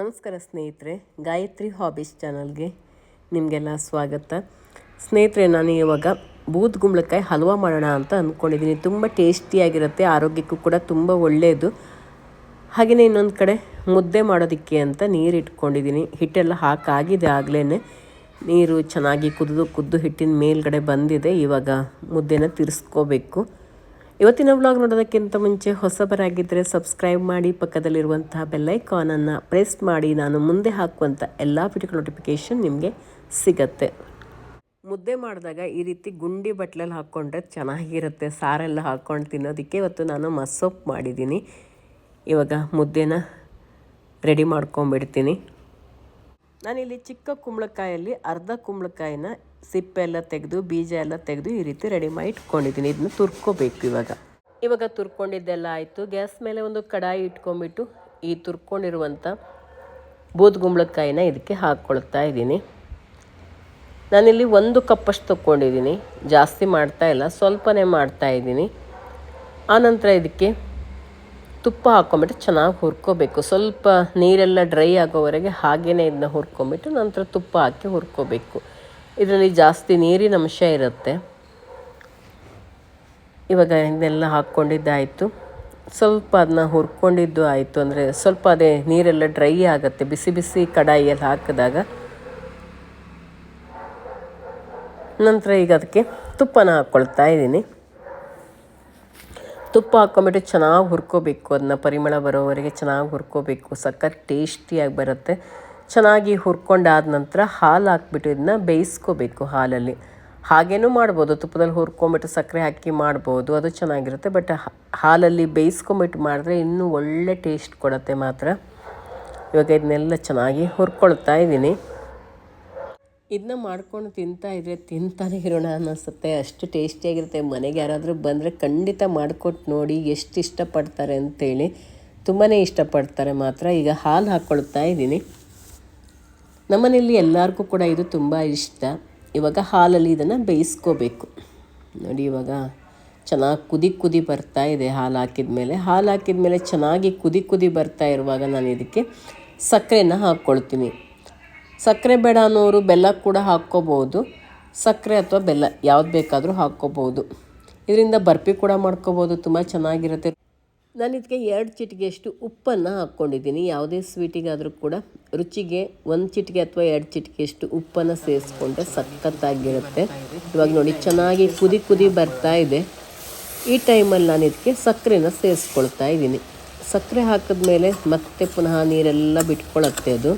ನಮಸ್ಕಾರ ಸ್ನೇಹಿತರೆ, ಗಾಯತ್ರಿ ಹಾಬೀಸ್ ಚಾನಲ್ಗೆ ನಿಮಗೆಲ್ಲ ಸ್ವಾಗತ. ಸ್ನೇಹಿತರೆ, ನಾನು ಇವಾಗ ಬೂದ್ ಗುಂಬಳಕಾಯಿ ಹಲ್ವಾ ಮಾಡೋಣ ಅಂತ ಅಂದ್ಕೊಂಡಿದ್ದೀನಿ. ತುಂಬ ಟೇಸ್ಟಿಯಾಗಿರುತ್ತೆ, ಆರೋಗ್ಯಕ್ಕೂ ಕೂಡ ತುಂಬ ಒಳ್ಳೆಯದು ಹಾಗೆಯೇ ಇನ್ನೊಂದು ಕಡೆ ಮುದ್ದೆ ಮಾಡೋದಕ್ಕೆ ಅಂತ ನೀರು ಇಟ್ಕೊಂಡಿದ್ದೀನಿ. ಹಿಟ್ಟೆಲ್ಲ ಹಾಕಾಗಿದೆ ಆಗಲೇ ನೀರು ಚೆನ್ನಾಗಿ ಕುದಿದು, ಕುದ್ದು ಹಿಟ್ಟಿನ ಮೇಲ್ಗಡೆ ಬಂದಿದೆ. ಇವಾಗ ಮುದ್ದೆನ ತಿರ್ಸ್ಕೋಬೇಕು. ಇವತ್ತಿನ ವ್ಲಾಗ್ ನೋಡೋದಕ್ಕಿಂತ ಮುಂಚೆ ಹೊಸಬರಾಗಿದ್ದರೆ ಸಬ್ಸ್ಕ್ರೈಬ್ ಮಾಡಿ, ಪಕ್ಕದಲ್ಲಿರುವಂತಹ ಬೆಲ್ಲೈಕಾನನ್ನು ಪ್ರೆಸ್ ಮಾಡಿ, ನಾನು ಮುಂದೆ ಹಾಕುವಂಥ ಎಲ್ಲ ವಿಡಿಯೋ ನೋಟಿಫಿಕೇಷನ್ ನಿಮಗೆ ಸಿಗತ್ತೆ. ಮುದ್ದೆ ಮಾಡಿದಾಗ ಈ ರೀತಿ ಗುಂಡಿ ಬಟ್ಲಲ್ಲಿ ಹಾಕ್ಕೊಂಡ್ರೆ ಚೆನ್ನಾಗಿರುತ್ತೆ. ಸಾರೆಲ್ಲ ಹಾಕ್ಕೊಂಡು ತಿನ್ನೋದಕ್ಕೆ ಇವತ್ತು ನಾನು ಮಸೊಪ್ಪು ಮಾಡಿದ್ದೀನಿ. ಇವಾಗ ಮುದ್ದೆನ ರೆಡಿ ಮಾಡ್ಕೊಂಬಿಡ್ತೀನಿ ನಾನಿಲ್ಲಿ ಚಿಕ್ಕ ಕುಂಬಳಕಾಯಲ್ಲಿ ಅರ್ಧ ಕುಂಬಳಕಾಯಿನ ಸಿಪ್ಪೆ ಎಲ್ಲ ತೆಗೆದು, ಬೀಜ ಎಲ್ಲ ತೆಗೆದು ಈ ರೀತಿ ರೆಡಿ ಮಾಡಿ ಇಟ್ಕೊಂಡಿದ್ದೀನಿ. ಇದನ್ನ ತುರ್ಕೋಬೇಕು ಇವಾಗ. ಇವಾಗ ತುರ್ಕೊಂಡಿದ್ದೆಲ್ಲ ಆಯಿತು. ಗ್ಯಾಸ್ ಮೇಲೆ ಒಂದು ಕಡಾಯಿ ಇಟ್ಕೊಂಡ್ಬಿಟ್ಟು ಈ ತುರ್ಕೊಂಡಿರುವಂಥ ಬೂದ್ಗುಂಬಳಕಾಯಿನ ಇದಕ್ಕೆ ಹಾಕ್ಕೊಳ್ತಾ ಇದ್ದೀನಿ. ನಾನಿಲ್ಲಿ ಒಂದು ಕಪ್ಪಷ್ಟು ತೊಗೊಂಡಿದ್ದೀನಿ ಜಾಸ್ತಿ ಮಾಡ್ತಾ ಇಲ್ಲ, ಸ್ವಲ್ಪನೇ ಮಾಡ್ತಾ ಇದ್ದೀನಿ. ಆನಂತರ ಇದಕ್ಕೆ ತುಪ್ಪ ಹಾಕ್ಕೊಂಬಿಟ್ಟು ಚೆನ್ನಾಗಿ ಹುರ್ಕೋಬೇಕು. ಸ್ವಲ್ಪ ನೀರೆಲ್ಲ ಡ್ರೈ ಆಗೋವರೆಗೆ ಹಾಗೇ ಇದನ್ನ ಹುರ್ಕೊಂಬಿಟ್ಟು ನಂತರ ತುಪ್ಪ ಹಾಕಿ ಹುರ್ಕೋಬೇಕು. ಇದರಲ್ಲಿ ಜಾಸ್ತಿ ನೀರಿನ ಅಂಶ ಇರುತ್ತೆ. ಇವಾಗ ಇದನ್ನೆಲ್ಲ ಹಾಕ್ಕೊಂಡಿದ್ದಾಯಿತು. ಸ್ವಲ್ಪ ಅದನ್ನ ಹುರ್ಕೊಂಡಿದ್ದು ಆಯಿತು ಅಂದರೆ ಸ್ವಲ್ಪ ಅದೇ ನೀರೆಲ್ಲ ಡ್ರೈ ಆಗುತ್ತೆ. ಬಿಸಿ ಬಿಸಿ ಕಡಾಯಿಯಲ್ಲಿ ಹಾಕಿದಾಗ. ನಂತರ ಈಗ ಅದಕ್ಕೆ ತುಪ್ಪನ ಹಾಕ್ಕೊಳ್ತಾ ಇದ್ದೀನಿ. ತುಪ್ಪ ಹಾಕ್ಕೊಂಬಿಟ್ಟು ಚೆನ್ನಾಗಿ ಹುರ್ಕೋಬೇಕು. ಅದನ್ನ ಪರಿಮಳ ಬರೋವರೆಗೆ ಚೆನ್ನಾಗಿ ಹುರ್ಕೋಬೇಕು. ಸಖತ್ ಟೇಸ್ಟಿಯಾಗಿ ಬರುತ್ತೆ. ಚೆನ್ನಾಗಿ ಹುರ್ಕೊಂಡಾದ ನಂತರ ಹಾಲು ಹಾಕ್ಬಿಟ್ಟು ಇದನ್ನ ಬೇಯಿಸ್ಕೋಬೇಕು ಹಾಲಲ್ಲಿ. ಹಾಗೇನೂ ಮಾಡ್ಬೋದು, ತುಪ್ಪದಲ್ಲಿ ಹುರ್ಕೊಂಬಿಟ್ಟು ಸಕ್ಕರೆ ಹಾಕಿ ಮಾಡ್ಬೋದು, ಅದು ಚೆನ್ನಾಗಿರುತ್ತೆ. ಬಟ್ ಹಾಲಲ್ಲಿ ಬೇಯಿಸ್ಕೊಂಬಿಟ್ಟು ಮಾಡಿದ್ರೆ ಇನ್ನೂ ಒಳ್ಳೆ ಟೇಸ್ಟ್ ಕೊಡುತ್ತೆ ಮಾತ್ರ. ಇವಾಗ ಇದನ್ನೆಲ್ಲ ಚೆನ್ನಾಗಿ ಹುರ್ಕೊಳ್ತಾ ಇದ್ದೀನಿ. ಇದನ್ನ ಮಾಡ್ಕೊಂಡು ತಿಂತಾ ಇದ್ರೆ ತಿಂತಾನೆ ಇರೋಣ ಅನ್ನಿಸುತ್ತೆ. ಅಷ್ಟು ಟೇಸ್ಟಿಯಾಗಿರುತ್ತೆ ಮನೆಗೆ ಯಾರಾದರೂ ಬಂದರೆ ಖಂಡಿತ ಮಾಡಿಕೊಟ್ಟು ನೋಡಿ ಎಷ್ಟು ಇಷ್ಟಪಡ್ತಾರೆ ಅಂತೇಳಿ. ತುಂಬಾ ಇಷ್ಟಪಡ್ತಾರೆ ಮಾತ್ರ. ಈಗ ಹಾಲು ಹಾಕ್ಕೊಳ್ತಾ ಇದ್ದೀನಿ. ನಮ್ಮನೇಲಿ ಎಲ್ಲರಿಗೂ ಕೂಡ ಇದು ತುಂಬ ಇಷ್ಟ. ಇವಾಗ ಹಾಲಲ್ಲಿ ಇದನ್ನು ಬೇಯಿಸ್ಕೋಬೇಕು. ನೋಡಿ ಇವಾಗ ಚೆನ್ನಾಗಿ ಕುದಿ ಕುದಿ ಬರ್ತಾ ಇದೆ ಹಾಲು ಹಾಕಿದ ಮೇಲೆ ಹಾಲು ಹಾಕಿದ ಮೇಲೆ ಚೆನ್ನಾಗಿ ಕುದಿ ಕುದಿ ಬರ್ತಾ ಇರುವಾಗ ನಾನು ಇದಕ್ಕೆ ಸಕ್ಕರೆನ ಹಾಕ್ಕೊಳ್ತೀನಿ ಸಕ್ಕರೆ ಬೇಡ ಅನ್ನೋರು ಬೆಲ್ಲ ಕೂಡ ಹಾಕ್ಕೋಬೋದು ಸಕ್ಕರೆ ಅಥವಾ ಬೆಲ್ಲ ಯಾವ್ದು ಬೇಕಾದರೂ ಹಾಕ್ಕೋಬೋದು ಇದರಿಂದ ಬರ್ಫಿ ಕೂಡ ಮಾಡ್ಕೋಬೋದು ತುಂಬ ಚೆನ್ನಾಗಿರುತ್ತೆ. ನಾನು ಇದಕ್ಕೆ ಎರಡು ಚಿಟಿಗೆಯಷ್ಟು ಉಪ್ಪನ್ನು ಹಾಕ್ಕೊಂಡಿದ್ದೀನಿ. ಯಾವುದೇ ಸ್ವೀಟಿಗಾದರೂ ಕೂಡ ರುಚಿಗೆ ಒಂದು ಚಿಟಿಕೆ ಅಥವಾ ಎರಡು ಚಿಟಿಕೆಯಷ್ಟು ಉಪ್ಪನ್ನು ಸೇರಿಸ್ಕೊಂಡ್ರೆ ಸಖತ್ತಾಗಿರುತ್ತೆ. ಇವಾಗ ನೋಡಿ, ಚೆನ್ನಾಗಿ ಕುದಿ ಕುದಿ ಬರ್ತಾ ಇದೆ. ಈ ಟೈಮಲ್ಲಿ ನಾನು ಇದಕ್ಕೆ ಸಕ್ಕರೆನ ಸೇರಿಸ್ಕೊಳ್ತಾ ಇದ್ದೀನಿ. ಸಕ್ಕರೆ ಹಾಕಿದ್ಮೇಲೆ ಮತ್ತೆ ಪುನಃ ನೀರೆಲ್ಲ ಬಿಟ್ಕೊಳತ್ತೆ ಅದು.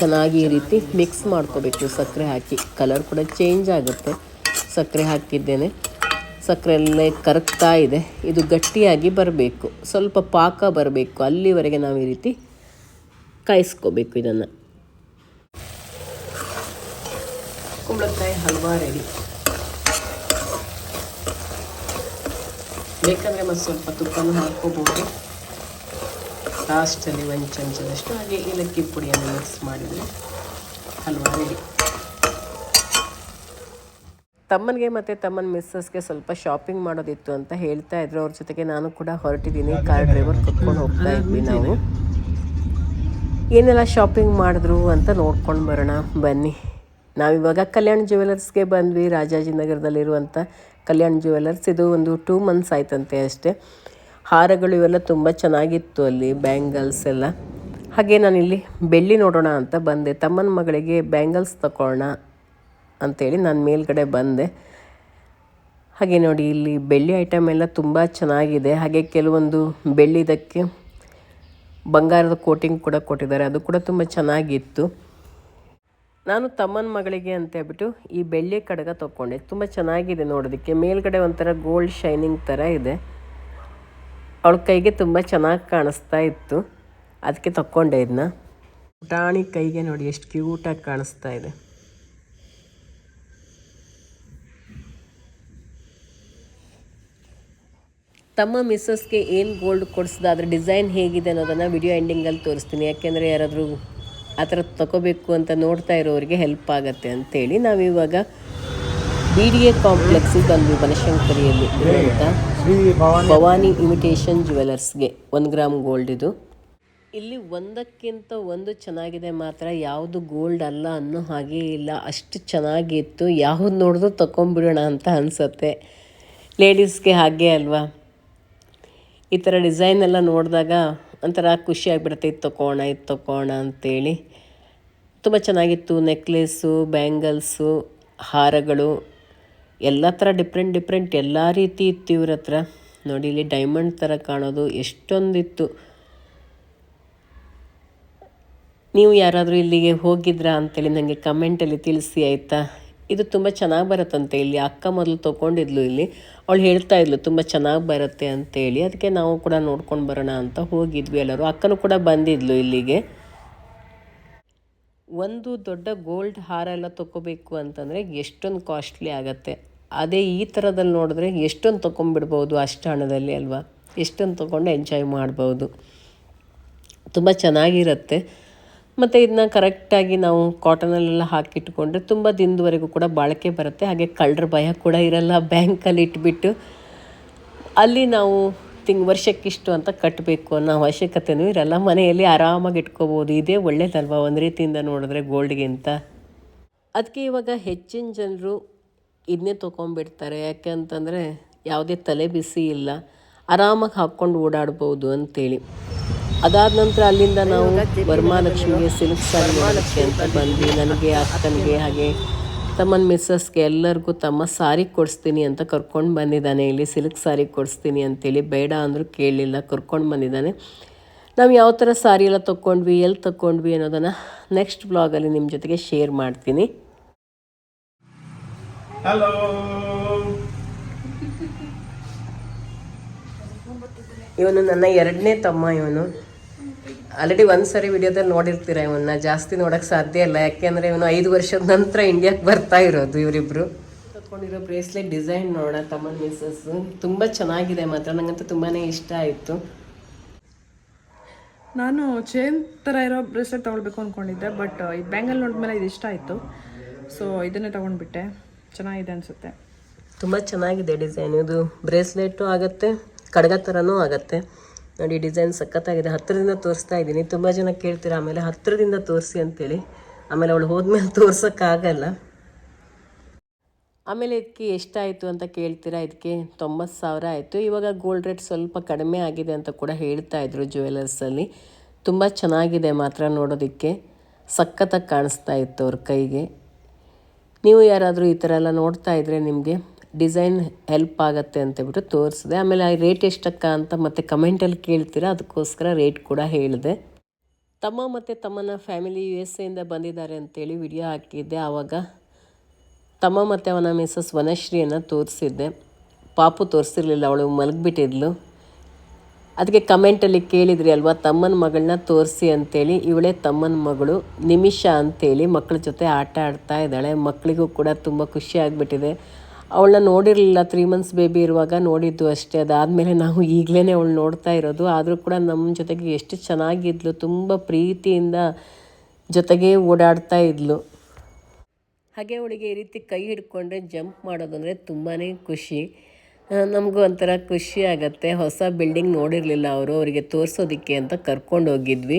ಚೆನ್ನಾಗಿ ಈ ರೀತಿ ಮಿಕ್ಸ್ ಮಾಡ್ಕೋಬೇಕು ಸಕ್ಕರೆ ಹಾಕಿ. ಕಲರ್ ಕೂಡ ಚೇಂಜ್ ಆಗುತ್ತೆ. ಸಕ್ಕರೆ ಹಾಕಿದ್ದೇನೆ. ಸಕ್ಕರೆ ಎಲ್ಲ ಕರಗ್ತಾ ಇದೆ. ಇದು ಗಟ್ಟಿಯಾಗಿ ಬರಬೇಕು. ಸ್ವಲ್ಪ ಪಾಕ ಬರಬೇಕು. ಅಲ್ಲಿವರೆಗೆ ನಾವು ಈ ರೀತಿ ಕಾಯಿಸ್ಕೋಬೇಕು ಇದನ್ನು. ಕುಂಬಳಕಾಯಿ ಹಲ್ವಾ ರೆಡಿ ಬೇಕಂದರೆ ಮತ್ತು ಸ್ವಲ್ಪ ತುಪ್ಪನೂ ಹಾಕ್ಕೋಬೋದು. ಲಾಸ್ಟಲ್ಲಿ ಒಂದು ಚಮಚದಷ್ಟು ಹಾಗೆ ಏಲಕ್ಕಿ ಪುಡಿಯನ್ನು ಮಿಕ್ಸ್ ಮಾಡಿದರೆ ಹಲ್ವಾ ರೆಡಿ ತಮ್ಮನಿಗೆ ಮತ್ತು ತಮ್ಮನ ಮಿಸ್ಸಸ್ಗೆ ಸ್ವಲ್ಪ ಶಾಪಿಂಗ್ ಮಾಡೋದಿತ್ತು ಅಂತ ಹೇಳ್ತಾ ಇದ್ರು. ಅವ್ರ ಜೊತೆಗೆ ನಾನು ಕೂಡ ಹೊರಟಿದ್ದೀನಿ. ಕಾರ್ ಡ್ರೈವರ್ ಕರ್ಕೊಂಡು ಹೋಗ್ತಾ ಇದ್ವಿ ನಾವು. ಏನೆಲ್ಲ ಶಾಪಿಂಗ್ ಮಾಡಿದ್ರು ಅಂತ ನೋಡ್ಕೊಂಡು ಬರೋಣ. ಬನ್ನಿ. ನಾವಿವಾಗ ಕಲ್ಯಾಣ್ ಜ್ಯುವೆಲರ್ಸ್ಗೆ ಬಂದ್ವಿ. ರಾಜಾಜಿನಗರದಲ್ಲಿರುವಂಥ ಕಲ್ಯಾಣ್ ಜ್ಯುವೆಲರ್ಸ್. ಇದು ಒಂದು ಟೂ ಮಂತ್ಸ್ ಆಯ್ತಂತೆ ಅಷ್ಟೇ. ಹಾರಗಳು ಇವೆಲ್ಲ ತುಂಬ ಚೆನ್ನಾಗಿತ್ತು ಅಲ್ಲಿ, ಬ್ಯಾಂಗಲ್ಸ್ ಎಲ್ಲ. ಹಾಗೆ ನಾನಿಲ್ಲಿ ಬೆಳ್ಳಿ ನೋಡೋಣ ಅಂತ ಬಂದೆ. ತಮ್ಮನ ಮಗಳಿಗೆ ಬ್ಯಾಂಗಲ್ಸ್ ತಗೊಳ್ಳೋಣ ಅಂಥೇಳಿ ನಾನು ಮೇಲ್ಗಡೆ ಬಂದೆ. ಹಾಗೆ ನೋಡಿ ಇಲ್ಲಿ ಬೆಳ್ಳಿ ಐಟಮ್ ಎಲ್ಲ ತುಂಬ ಚೆನ್ನಾಗಿದೆ. ಹಾಗೆ ಕೆಲವೊಂದು ಬೆಳ್ಳಿದಕ್ಕೆ ಬಂಗಾರದ ಕೋಟಿಂಗ್ ಕೂಡ ಕೊಟ್ಟಿದ್ದಾರೆ. ಅದು ಕೂಡ ತುಂಬ ಚೆನ್ನಾಗಿತ್ತು. ನಾನು ತಮ್ಮನ ಮಗಳಿಗೆ ಅಂತ ಹೇಳ್ಬಿಟ್ಟು ಈ ಬೆಳ್ಳಿ ಕಡಗ ತೊಗೊಂಡೆ ತುಂಬ ಚೆನ್ನಾಗಿದೆ ನೋಡೋದಕ್ಕೆ. ಮೇಲ್ಗಡೆ ಒಂಥರ ಗೋಲ್ಡ್ ಶೈನಿಂಗ್ ಥರ ಇದೆ. ಅವಳ ಕೈಗೆ ತುಂಬ ಚೆನ್ನಾಗಿ ಕಾಣಿಸ್ತಾ ಇತ್ತು. ಅದಕ್ಕೆ ತಕ್ಕೊಂಡೆ ಇದನ್ನ ಪುಟಾಣಿ ಕೈಗೆ ನೋಡಿ, ಎಷ್ಟು ಕ್ಯೂಟಾಗಿ ಕಾಣಿಸ್ತಾ ಇದೆ. ತಮ್ಮ ಮಿಸ್ಸಸ್ಗೆ ಏನು ಗೋಲ್ಡ್ ಕೊಡಿಸ್ದ, ಅದ್ರ ಡಿಸೈನ್ ಹೇಗಿದೆ ಅನ್ನೋದನ್ನು ವಿಡಿಯೋ ಎಂಡಿಂಗಲ್ಲಿ ತೋರಿಸ್ತೀನಿ. ಯಾಕೆಂದರೆ ಯಾರಾದರೂ ಆ ಥರ ತಗೋಬೇಕು ಅಂತ ನೋಡ್ತಾ ಇರೋರಿಗೆ ಹೆಲ್ಪ್ ಆಗುತ್ತೆ ಅಂತೇಳಿ ನಾವಿವಾಗ ಬಿ ಡಿ ಎ ಕಾಂಪ್ಲೆಕ್ಸಿಗೆ ಬಂದ್ವಿ ಬನಶಂಕರಿಯಲ್ಲಿ. ಇರುವಂಥ ಭವಾನಿ ಇಮಿಟೇಷನ್ ಜ್ಯುವೆಲರ್ಸ್ಗೆ ಒಂದು ಗ್ರಾಮ್ ಗೋಲ್ಡ್ ಇದು. ಇಲ್ಲಿ ಒಂದಕ್ಕಿಂತ ಒಂದು ಚೆನ್ನಾಗಿದೆ ಮಾತ್ರ. ಯಾವುದು ಗೋಲ್ಡ್ ಅಲ್ಲ ಅನ್ನೋ ಹಾಗೆ ಇಲ್ಲ. ಅಷ್ಟು ಚೆನ್ನಾಗಿತ್ತು. ಯಾವ್ದು ನೋಡಿದ್ರು ತಗೊಂಬಿಡೋಣ ಅಂತ ಅನಿಸುತ್ತೆ. ಲೇಡೀಸ್ಗೆ ಹಾಗೆ ಅಲ್ವಾ? ಈ ಥರ ಡಿಸೈನ್ ಎಲ್ಲ ನೋಡಿದಾಗ ಒಂಥರ ಖುಷಿಯಾಗಿಬಿಡುತ್ತೆ ಇದು ತೊಗೋಣ ಇದು ತೊಗೋಣ ಅಂತೇಳಿ. ತುಂಬ ಚೆನ್ನಾಗಿತ್ತು. ನೆಕ್ಲೆಸ್ಸು ಬ್ಯಾಂಗಲ್ಸು ಹಾರಗಳು. ಎಲ್ಲ ಥರ ಡಿಫ್ರೆಂಟ್ ಡಿಫ್ರೆಂಟ್ ಎಲ್ಲ ರೀತಿ ಇತ್ತು ಇವ್ರ ಹತ್ರ. ನೋಡಿ, ಇಲ್ಲಿ ಡೈಮಂಡ್ ಥರ ಕಾಣೋದು ಎಷ್ಟೊಂದಿತ್ತು. ನೀವು ಯಾರಾದರೂ ಇಲ್ಲಿಗೆ ಹೋಗಿದ್ರಾ ಅಂತೇಳಿ ನನಗೆ ಕಮೆಂಟಲ್ಲಿ ತಿಳಿಸಿ, ಆಯಿತಾ? ಇದು ತುಂಬ ಚೆನ್ನಾಗಿ ಬರುತ್ತಂತೆ ಇಲ್ಲಿ. ಅಕ್ಕ ಮೊದಲು ತೊಗೊಂಡಿದ್ಲು ಇಲ್ಲಿ. ಅವಳು ಹೇಳ್ತಾ ಇದ್ಲು, ತುಂಬ ಚೆನ್ನಾಗಿ ಬರುತ್ತೆ ಅಂತೇಳಿ. ಅದಕ್ಕೆ ನಾವು ಕೂಡ ನೋಡ್ಕೊಂಡು ಬರೋಣ ಅಂತ ಹೋಗಿದ್ವಿ ಎಲ್ಲರೂ. ಅಕ್ಕನೂ ಕೂಡ ಬಂದಿದ್ಲು ಇಲ್ಲಿಗೆ. ಒಂದು ದೊಡ್ಡ ಗೋಲ್ಡ್ ಹಾರ ಎಲ್ಲ ತೊಗೋಬೇಕು ಅಂತಂದರೆ ಎಷ್ಟೊಂದು ಕಾಸ್ಟ್ಲಿ ಆಗುತ್ತೆ. ಅದೇ ಈ ಥರದಲ್ಲಿ ನೋಡಿದ್ರೆ ಎಷ್ಟೊಂದು ತೊಗೊಂಡ್ಬಿಡ್ಬೋದು ಅಷ್ಟು ಹಣದಲ್ಲಿ ಅಲ್ವಾ? ಎಷ್ಟೊಂದು ತೊಗೊಂಡು ಎಂಜಾಯ್ ಮಾಡ್ಬೋದು. ತುಂಬ ಚೆನ್ನಾಗಿರುತ್ತೆ. ಮತ್ತು ಇದನ್ನ ಕರೆಕ್ಟಾಗಿ ನಾವು ಕಾಟನಲ್ಲೆಲ್ಲ ಹಾಕಿಟ್ಕೊಂಡ್ರೆ ತುಂಬ ದಿನದವರೆಗೂ ಕೂಡ ಬಾಳಿಕೆ ಬರುತ್ತೆ. ಹಾಗೆ ಕಳ್ಳರ ಭಯ ಕೂಡ ಇರಲ್ಲ ಬ್ಯಾಂಕಲ್ಲಿ ಇಟ್ಬಿಟ್ಟು. ಅಲ್ಲಿ ನಾವು ತಿಂಗ್ ವರ್ಷಕ್ಕಿಷ್ಟು ಅಂತ ಕಟ್ಟಬೇಕು ಅನ್ನೋ ಅವಶ್ಯಕತೆಯೂ ಇರಲ್ಲ. ಮನೆಯಲ್ಲಿ ಆರಾಮಾಗಿ ಇಟ್ಕೋಬೋದು. ಇದೇ ಒಳ್ಳೇದಲ್ವ? ಒಂದು ರೀತಿಯಿಂದ ನೋಡಿದ್ರೆ ಗೋಲ್ಡ್ಗಿಂತ ಅದಕ್ಕೆ ಇವಾಗ ಹೆಚ್ಚಿನ ಜನರು ಇದನ್ನೇ ತೊಗೊಂಬಿಡ್ತಾರೆ ಯಾಕೆ ಅಂತಂದರೆ ಯಾವುದೇ ತಲೆ ಬಿಸಿ ಇಲ್ಲ. ಆರಾಮಾಗಿ ಹಾಕ್ಕೊಂಡು ಓಡಾಡ್ಬೋದು ಅಂತೇಳಿ. ಅದಾದ ನಂತರ ಅಲ್ಲಿಂದ ನಾವು ವರಮಹಾಲಕ್ಷ್ಮಿಗೆ ಸಿಲ್ಕ್ ಸಾರಿ ಅಂತ ಬಂದ್ವಿ ನನಗೆ ಅಕ್ಕನಿಗೆ ಹಾಗೆ ತಮ್ಮನ ಮಿಸ್ಸಸ್ಗೆ ಎಲ್ಲರಿಗೂ ತಮ್ಮ ಸಾರಿ ಕೊಡಿಸ್ತೀನಿ ಅಂತ ಕರ್ಕೊಂಡು ಬಂದಿದ್ದಾನೆ. ಇಲ್ಲಿ ಸಿಲ್ಕ್ ಸಾರಿ ಕೊಡಿಸ್ತೀನಿ ಅಂತೇಳಿ ಬೇಡ ಅಂದರೂ ಕೇಳಲಿಲ್ಲ ಕರ್ಕೊಂಡು ಬಂದಿದ್ದಾನೆ. ನಾವು ಯಾವ ಥರ ಸಾರಿ ಎಲ್ಲ ತೊಗೊಂಡ್ವಿ ಎಲ್ಲಿ ತೊಗೊಂಡ್ವಿ ಅನ್ನೋದನ್ನು ನೆಕ್ಸ್ಟ್ ಬ್ಲಾಗಲ್ಲಿ ನಿಮ್ಮ ಜೊತೆಗೆ ಶೇರ್ ಮಾಡ್ತೀನಿ. ಹಲೋ ಇವನು ನನ್ನ ಎರಡನೇ ತಮ್ಮ ಇವನು. ಆಲ್ರೆಡಿ ಒಂದು ಸರಿ ವಿಡಿಯೋದಲ್ಲಿ ನೋಡಿರ್ತೀರ ಇವನ್ನ? ಜಾಸ್ತಿ ನೋಡೋಕ್ಕೆ ಸಾಧ್ಯ ಇಲ್ಲ. ಯಾಕೆಂದರೆ ಇವನು ಐದು ವರ್ಷದ ನಂತರ ಇಂಡಿಯಾಕ್ಕೆ ಬರ್ತಾ ಇರೋದು ಇವರಿಬ್ರು. ತಗೊಂಡಿರೋ ಬ್ರೇಸ್ಲೆಟ್ ಡಿಸೈನ್ ನೋಡ ತಮ್ಮ ಮಿಸ್ಸಸ್ ತುಂಬ ಚೆನ್ನಾಗಿದೆ ಮಾತ್ರ. ನಂಗಂತೂ ತುಂಬಾ ಇಷ್ಟ ಆಯಿತು. ನಾನು ಚೇನ್ ಥರ ಇರೋ ಬ್ರೇಸ್ಲೆಟ್ ತೊಗೊಳ್ಬೇಕು ಅಂದ್ಕೊಂಡಿದ್ದೆ ಬಟ್ ಈ ಬ್ಯಾಂಗಲ್ ನೋಡಿದ್ಮೇಲೆ ಇದು ಇಷ್ಟ ಆಯಿತು. ಸೊ ಇದನ್ನೇ ತಗೊಂಡ್ಬಿಟ್ಟೆ. ಚೆನ್ನಾಗಿದೆ ಅನಿಸುತ್ತೆ. ತುಂಬ ಚೆನ್ನಾಗಿದೆ ಡಿಸೈನ್. ಇದು ಬ್ರೇಸ್ಲೆಟ್ ಆಗುತ್ತೆ ಕಡಗ ಥರನೂ ಆಗುತ್ತೆ. ನೋಡಿ ಡಿಸೈನ್ ಸಖತ್ತಾಗಿದೆ. ಹತ್ತಿರದಿಂದ ತೋರಿಸ್ತಾ ಇದ್ದೀನಿ. ತುಂಬ ಜನ ಕೇಳ್ತೀರ, ಆಮೇಲೆ ಹತ್ತಿರದಿಂದ ತೋರಿಸಿ ಅಂತೇಳಿ. ಆಮೇಲೆ ಅವಳು ಹೋದ್ಮೇಲೆ ತೋರ್ಸೋಕ್ಕಾಗಲ್ಲ. ಆಮೇಲೆ ಇದಕ್ಕೆ ಎಷ್ಟಾಯಿತು ಅಂತ ಕೇಳ್ತೀರಾ? ಇದಕ್ಕೆ ತೊಂಬತ್ತು ಸಾವಿರ ಆಯಿತು. ಇವಾಗ ಗೋಲ್ಡ್ ರೇಟ್ ಸ್ವಲ್ಪ ಕಡಿಮೆ ಆಗಿದೆ ಅಂತ ಕೂಡ ಹೇಳ್ತಾ ಇದ್ರು ಜ್ಯುವೆಲರ್ಸಲ್ಲಿ ತುಂಬ ಚೆನ್ನಾಗಿದೆ ಮಾತ್ರ ನೋಡೋದಕ್ಕೆ. ಸಖತ್ತಾಗಿ ಕಾಣಿಸ್ತಾ ಇತ್ತು ಅವ್ರ ಕೈಗೆ. ನೀವು ಯಾರಾದರೂ ಈ ಥರ ಎಲ್ಲ ನೋಡ್ತಾ ಇದ್ರೆ ನಿಮಗೆ ಡಿಸೈನ್ ಹೆಲ್ಪ್ ಆಗುತ್ತೆ ಅಂತೇಳ್ಬಿಟ್ಟು ತೋರಿಸಿದೆ. ಆಮೇಲೆ ಆ ರೇಟ್ ಎಷ್ಟಕ್ಕ ಅಂತ ಮತ್ತೆ ಕಮೆಂಟಲ್ಲಿ ಕೇಳ್ತೀರಾ, ಅದಕ್ಕೋಸ್ಕರ ರೇಟ್ ಕೂಡ ಹೇಳಿದೆ. ತಮ್ಮ ಮತ್ತು ತಮ್ಮನ ಫ್ಯಾಮಿಲಿ ಯು ಎಸ್ ಎಯಿಂದ ಬಂದಿದ್ದಾರೆ ಅಂತೇಳಿ ವಿಡಿಯೋ ಹಾಕಿದ್ದೆ. ಆವಾಗ ತಮ್ಮ ಮತ್ತು ಅವನ ಮಿಸಸ್ ವನಶ್ರೀಯನ್ನು ತೋರಿಸಿದ್ದೆ. ಪಾಪು ತೋರಿಸಿರ್ಲಿಲ್ಲ, ಅವಳು ಮಲಗಿಬಿಟ್ಟಿದ್ಲು. ಅದಕ್ಕೆ ಕಮೆಂಟಲ್ಲಿ ಕೇಳಿದ್ರಿ ಅಲ್ವಾ, ತಮ್ಮನ ಮಗಳನ್ನ ತೋರಿಸಿ ಅಂತೇಳಿ ಇವಳೇ ತಮ್ಮನ ಮಗಳು, ನಿಮಿಷ ಅಂತೇಳಿ ಮಕ್ಕಳ ಜೊತೆ ಆಟ ಆಡ್ತಾ ಇದ್ದಾಳೆ. ಮಕ್ಕಳಿಗೂ ಕೂಡ ತುಂಬ ಖುಷಿ ಆಗಿಬಿಟ್ಟಿದೆ. ಅವಳನ್ನ ನೋಡಿರಲಿಲ್ಲ ತ್ರೀ ಮಂತ್ಸ್ ಬೇಬಿ ಇರುವಾಗ ನೋಡಿದ್ದು ಅಷ್ಟೇ. ಅದಾದಮೇಲೆ ನಾವು ಈಗಲೇ ಅವಳು ನೋಡ್ತಾ ಇರೋದು. ಆದರೂ ಕೂಡ ನಮ್ಮ ಜೊತೆಗೆ ಎಷ್ಟು ಚೆನ್ನಾಗಿದ್ಲು, ತುಂಬ ಪ್ರೀತಿಯಿಂದ ಜೊತೆಗೆ ಓಡಾಡ್ತಾ ಇದ್ಲು. ಹಾಗೆ ಅವಳಿಗೆ ಈ ರೀತಿ ಕೈ ಹಿಡ್ಕೊಂಡ್ರೆ, ಜಂಪ್ ಮಾಡೋದು ಅಂದರೆ ತುಂಬಾ ಖುಷಿ ನಮಗೂ ಒಂಥರ ಖುಷಿ ಆಗುತ್ತೆ. ಹೊಸ ಬಿಲ್ಡಿಂಗ್ ನೋಡಿರಲಿಲ್ಲ ಅವರು. ಅವರಿಗೆ ತೋರಿಸೋದಕ್ಕೆ ಅಂತ ಕರ್ಕೊಂಡು ಹೋಗಿದ್ವಿ